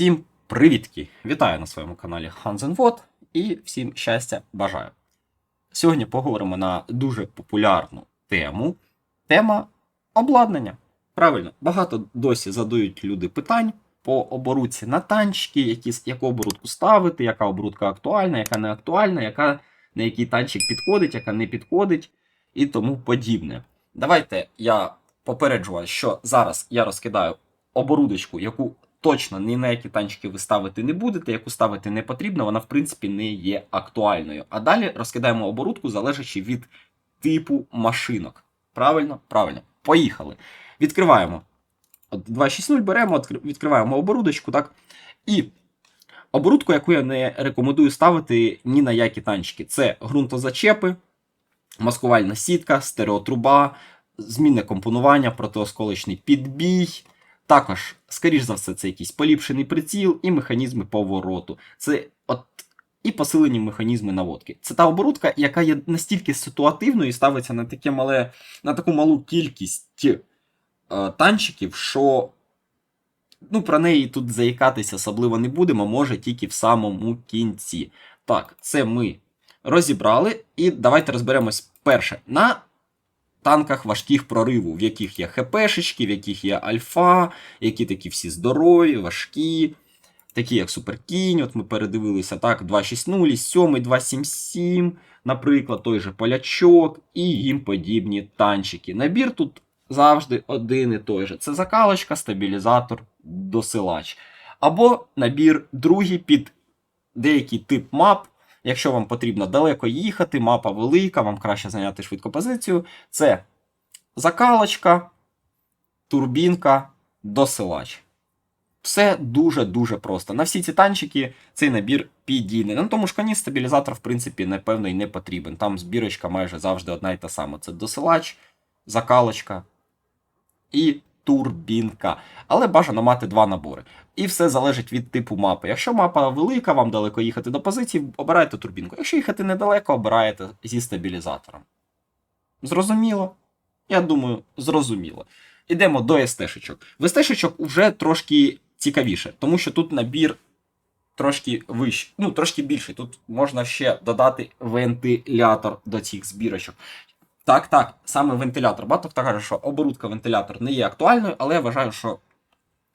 Всім привітки! Вітаю на своєму каналі Hansenvod і всім щастя бажаю. Сьогодні поговоримо на дуже популярну тему. Тема обладнання. Правильно, багато досі задають люди питань по оборудці на танчики, які, яку оборудку ставити, яка оборудка актуальна, яка не актуальна, яка, на який танчик підходить, яка не підходить і тому подібне. Давайте я попереджу вас, що зараз я розкидаю оборудочку, яку точно ні на які танчики ви ставити не будете, яку ставити не потрібно, вона в принципі не є актуальною. А далі розкидаємо оборудку, залежачи від типу машинок. Правильно? Правильно. Поїхали. Відкриваємо. От 260 беремо, відкриваємо оборудочку, так? І оборудку, яку я не рекомендую ставити ні на які танчики. Це ґрунтозачепи, маскувальна сітка, стереотруба, змінне компонування, протиосколочний підбій. Також, скоріш за все, це якийсь поліпшений приціл і механізми повороту. Це от і посилені механізми наводки. Це та оборудка, яка є настільки ситуативною і ставиться на таке мале, на таку малу кількість е, танчиків, що ну, про неї тут заїкатися особливо не будемо, може тільки в самому кінці. Так, це ми розібрали, і давайте розберемось перше на танках важких прориву, в яких є ХПшечки, в яких є альфа, які такі всі здорові, важкі, такі як Суперкінь, от ми передивилися, так, 2.6.0, 7, 2.7.7, наприклад, той же полячок і їм подібні танчики. Набір тут завжди один і той же. Це закалочка, стабілізатор, досилач. Або набір другий під деякий тип мап. Якщо вам потрібно далеко їхати, мапа велика, вам краще зайняти швидку позицію. Це закалочка, турбінка, досилач. Все дуже-дуже просто. На всі ці танчики цей набір підійде. На тому ж коні стабілізатор, в принципі, напевно, і не потрібен. Там збірочка майже завжди одна і та сама. Це досилач, закалочка і турбінка. Але бажано мати два набори. І все залежить від типу мапи. Якщо мапа велика, вам далеко їхати до позиції, обираєте турбінку. Якщо їхати недалеко, обираєте зі стабілізатором. Зрозуміло? Я думаю, зрозуміло. Ідемо до СТ-шечок. В СТ-шечок вже трошки цікавіше, тому що тут набір трошки вищий, ну, трошки більший. Тут можна ще додати вентилятор до цих збірочок. Так, так, саме вентилятор. Багато хто каже, що оборудка вентилятор не є актуальною, але я вважаю, що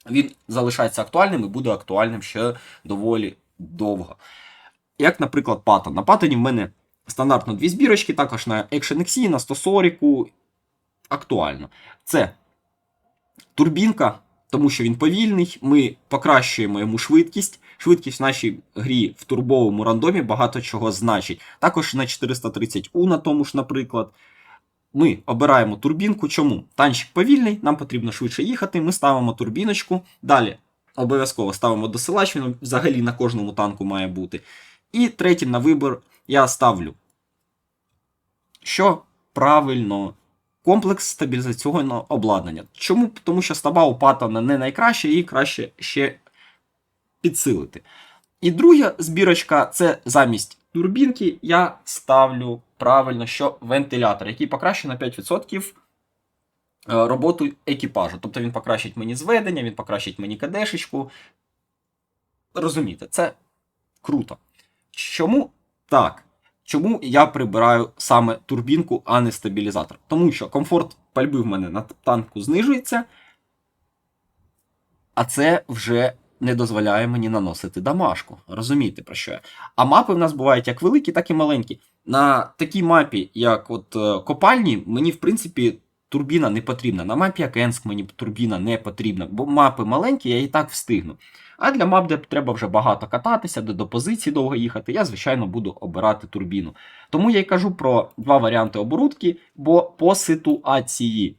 він залишається актуальним і буде актуальним ще доволі довго. Як, наприклад, патон. На патоні в мене стандартно дві збірочки, також на Action XE, на 140 актуально. Це турбінка, тому що він повільний. Ми покращуємо йому швидкість. Швидкість в нашій грі в турбовому рандомі багато чого значить. Також на 430У на тому ж, наприклад. Ми обираємо турбінку. Чому? Танчик повільний, нам потрібно швидше їхати. Ми ставимо турбіночку. Далі обов'язково ставимо досилач, він взагалі на кожному танку має бути. І третім на вибір я ставлю. Що правильно? Комплекс стабілізаційного обладнання. Чому? Тому що стаба у патона не найкраща, її краще ще підсилити. І друга збірочка це замість турбінки я ставлю правильно, що вентилятор, який покращує на 5% е, роботу екіпажу. Тобто він покращить мені зведення, він покращить мені кадешечку. Розумієте, це круто. Чому так? Чому я прибираю саме турбінку, а не стабілізатор? Тому що комфорт пальби в мене на танку знижується, а це вже не дозволяє мені наносити дамашку. Розумієте про що я? А мапи в нас бувають як великі, так і маленькі. На такій мапі, як от е, копальні, мені в принципі турбіна не потрібна. На мапі як Енск мені турбіна не потрібна, бо мапи маленькі, я і так встигну. А для мап, де треба вже багато кататися, де до позиції довго їхати, я, звичайно, буду обирати турбіну. Тому я й кажу про два варіанти оборудки, бо по ситуації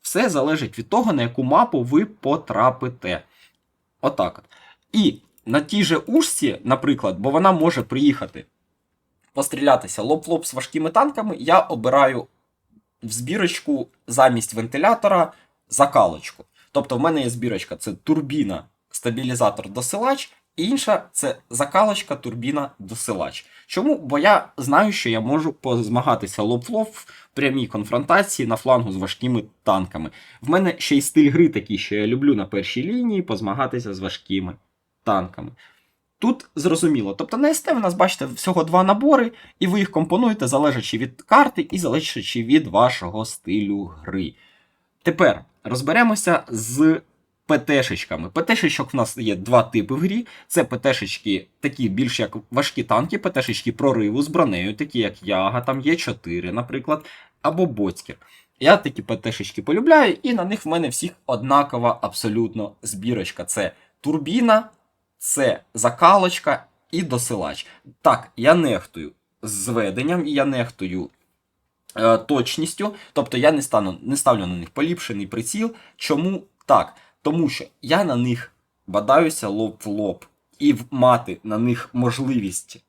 все залежить від того, на яку мапу ви потрапите. Отак от. І на тій же ушці, наприклад, бо вона може приїхати пострілятися лоб в лоб з важкими танками, я обираю в збірочку замість вентилятора закалочку. Тобто в мене є збірочка, це турбіна, стабілізатор, досилач, і інша це закалочка, турбіна, досилач. Чому? Бо я знаю, що я можу позмагатися лоб в лоб в прямій конфронтації на флангу з важкими танками. В мене ще й стиль гри такий, що я люблю на першій лінії позмагатися з важкими танками. Тут зрозуміло. Тобто на СТ в нас, бачите, всього два набори, і ви їх компонуєте, залежачи від карти і залежачи від вашого стилю гри. Тепер розберемося з ПТшечками. ПТшечок в нас є два типи в грі. Це ПТшечки такі більш як важкі танки, ПТшечки прориву з бронею, такі як Яга, там є 4, наприклад, або Боцькер. Я такі ПТшечки полюбляю, і на них в мене всіх однакова абсолютно збірочка. Це турбіна, це закалочка і досилач. Так, я нехтую зведенням, я нехтую е, точністю, тобто я не, стану, не ставлю на них поліпшений приціл. Чому так? Тому що я на них бадаюся лоб в лоб, і мати на них можливість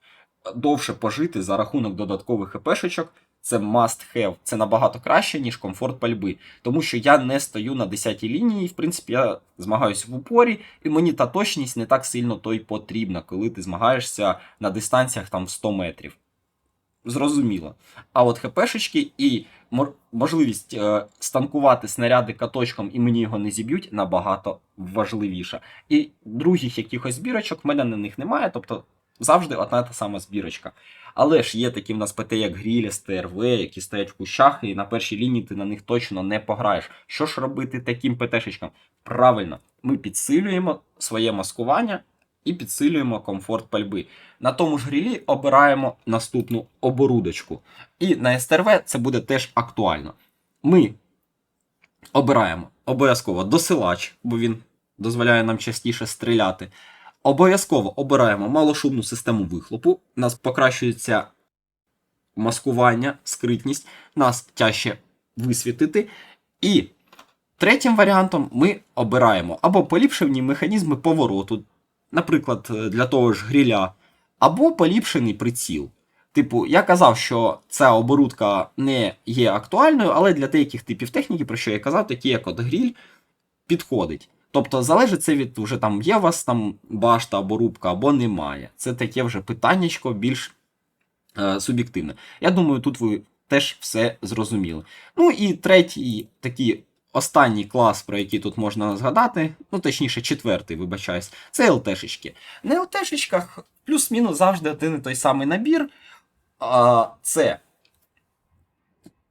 довше пожити за рахунок додаткових хпшечок. Це must have, це набагато краще, ніж комфорт пальби. Тому що я не стою на 10-й лінії, в принципі я змагаюся в упорі, і мені та точність не так сильно то й потрібна, коли ти змагаєшся на дистанціях там 100 метрів. Зрозуміло. А от хпшечки і можливість е, станкувати снаряди каточком і мені його не зіб'ють набагато важливіша. І других якихось збірочок в мене на них немає, тобто завжди одна та сама збірочка. Але ж є такі в нас ПТ, як Грілі, СТРВ, які стоять в кущах, і на першій лінії ти на них точно не пограєш. Що ж робити таким ПТшечкам? Правильно, ми підсилюємо своє маскування і підсилюємо комфорт пальби. На тому ж грілі обираємо наступну оборудочку. І на СТРВ це буде теж актуально. Ми обираємо обов'язково досилач, бо він дозволяє нам частіше стріляти. Обов'язково обираємо малошумну систему вихлопу. Нас покращується маскування, скритність, нас тяжче висвітити. І третім варіантом ми обираємо або поліпшені механізми повороту, наприклад, для того ж гріля, або поліпшений приціл. Типу, я казав, що ця оборудка не є актуальною, але для деяких типів техніки, про що я казав, такі як от гріль, підходить. Тобто залежить це від вже там є у вас там башта або рубка, або немає. Це таке вже питаннячко більш е, суб'єктивне. Я думаю, тут ви теж все зрозуміли. Ну і третій такий останній клас, про який тут можна згадати, ну точніше, четвертий, вибачаюсь, це ЛТшечки. На ЛТшечках плюс-мінус завжди один і той самий набір. А, це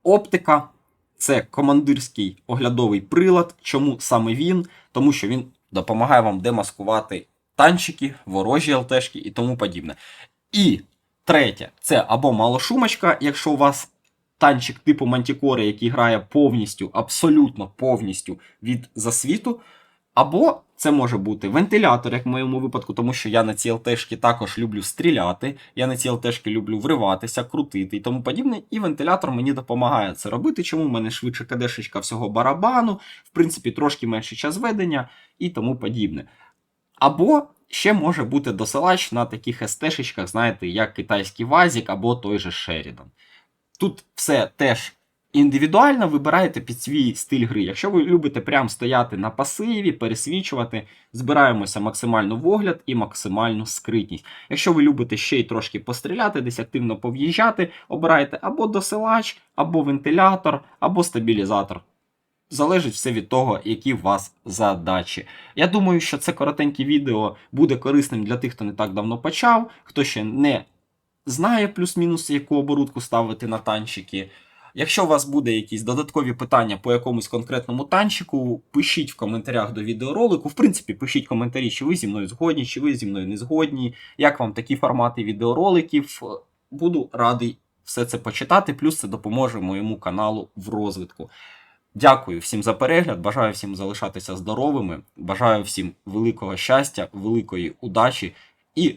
оптика, це командирський оглядовий прилад. Чому саме він? Тому що він допомагає вам демаскувати танчики, ворожі ЛТшки і тому подібне. І третє, це або малошумочка, якщо у вас танчик типу Мантікори, який грає повністю, абсолютно повністю від засвіту. Або це може бути вентилятор, як в моєму випадку, тому що я на ці ЛТшки також люблю стріляти, я на ці ЛТшки люблю вриватися, крутити і тому подібне. І вентилятор мені допомагає це робити. Чому в мене швидше кадешечка всього барабану, в принципі, трошки менше час ведення і тому подібне. Або ще може бути досилач на таких СТшечках, знаєте, як китайський Вазік або той же Шерідан. Тут все теж індивідуально вибираєте під свій стиль гри. Якщо ви любите прям стояти на пасиві, пересвічувати, збираємося максимально в огляд і максимальну скритність. Якщо ви любите ще й трошки постріляти, десь активно пов'їжджати, обираєте або досилач, або вентилятор, або стабілізатор. Залежить все від того, які у вас задачі. Я думаю, що це коротеньке відео буде корисним для тих, хто не так давно почав, хто ще не знає плюс-мінус, яку оборудку ставити на танчики. Якщо у вас буде якісь додаткові питання по якомусь конкретному танчику, пишіть в коментарях до відеоролику. В принципі, пишіть коментарі, чи ви зі мною згодні, чи ви зі мною не згодні, як вам такі формати відеороликів. Буду радий все це почитати, плюс це допоможе моєму каналу в розвитку. Дякую всім за перегляд, бажаю всім залишатися здоровими, бажаю всім великого щастя, великої удачі і